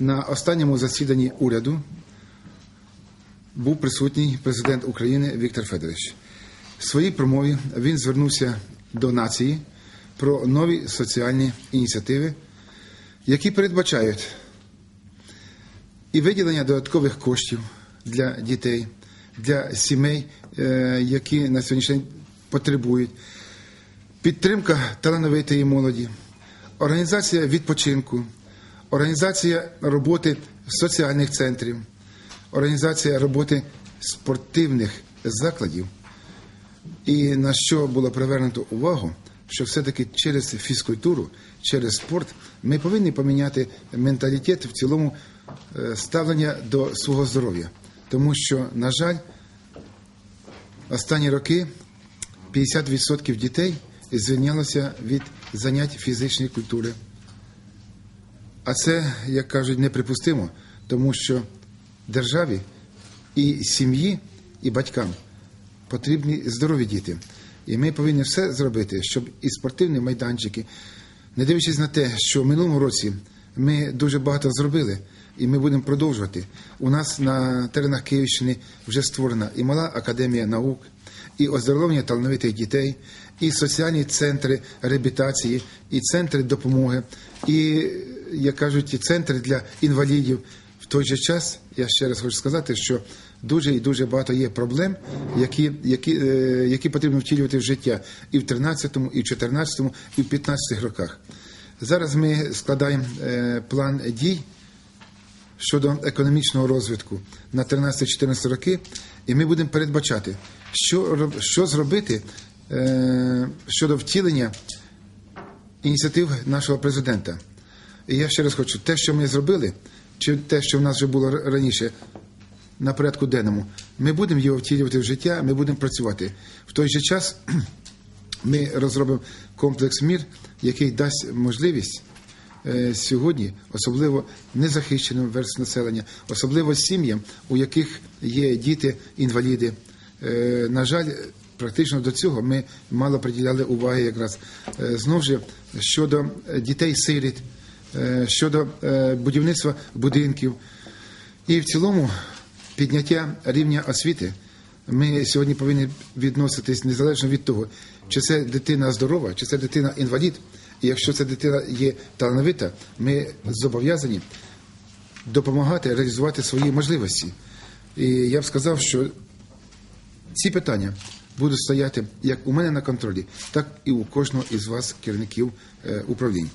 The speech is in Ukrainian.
На останньому засіданні уряду був присутній президент України Віктор Федорович. В своїй промові він звернувся до нації про нові соціальні ініціативи, які передбачають і виділення додаткових коштів для дітей, для сімей, е, які на сьогоднішній день потребують, підтримка талановитої молоді, організація відпочинку, організація роботи соціальних центрів, організація роботи спортивних закладів. І на що було привернуто увагу, що все-таки через фізкультуру, через спорт ми повинні поміняти менталітет в цілому е, ставлення до свого здоров'я. Тому що, на жаль, останні роки 50% дітей звільнялося від занять фізичної культури. А це, як кажуть, неприпустимо, тому що державі і сім'ї, і батькам потрібні здорові діти. І ми повинні все зробити, щоб і спортивні майданчики, не дивлячись на те, що в минулому році ми дуже багато зробили, і ми будемо продовжувати. У нас на теренах Київщини вже створена і мала академія наук, і оздоровлення талановитих дітей, і соціальні центри реабілітації, і центри допомоги, і, як кажуть, і центри для інвалідів. В той же час я ще раз хочу сказати, що дуже і дуже багато є проблем, які, які, е, які потрібно втілювати в життя і в 13-му, і в 14-му, і в 15-х роках. Зараз ми складаємо е, план дій щодо економічного розвитку на 13-14 роки, і ми будемо передбачати, що, що зробити е, щодо втілення ініціатив нашого президента. І я ще раз хочу, те, що ми зробили, чи те, що в нас вже було раніше на порядку денному, ми будемо його втілювати в життя, ми будемо працювати. В той же час ми розробимо комплекс мір, який дасть можливість е, сьогодні, особливо незахищеним верств населення, особливо сім'ям, у яких є діти-інваліди. Е, На жаль, практично до цього ми мало приділяли уваги якраз Е, знову ж щодо дітей-сиріт, щодо е, будівництва будинків. І в цілому підняття рівня освіти ми сьогодні повинні відноситись незалежно від того, чи це дитина здорова, чи це дитина інвалід. І якщо ця дитина є талановита, ми зобов'язані допомагати реалізувати свої можливості. І я б сказав, що ці питання будуть стояти як у мене на контролі, так і у кожного із вас, керівників е, управлінь.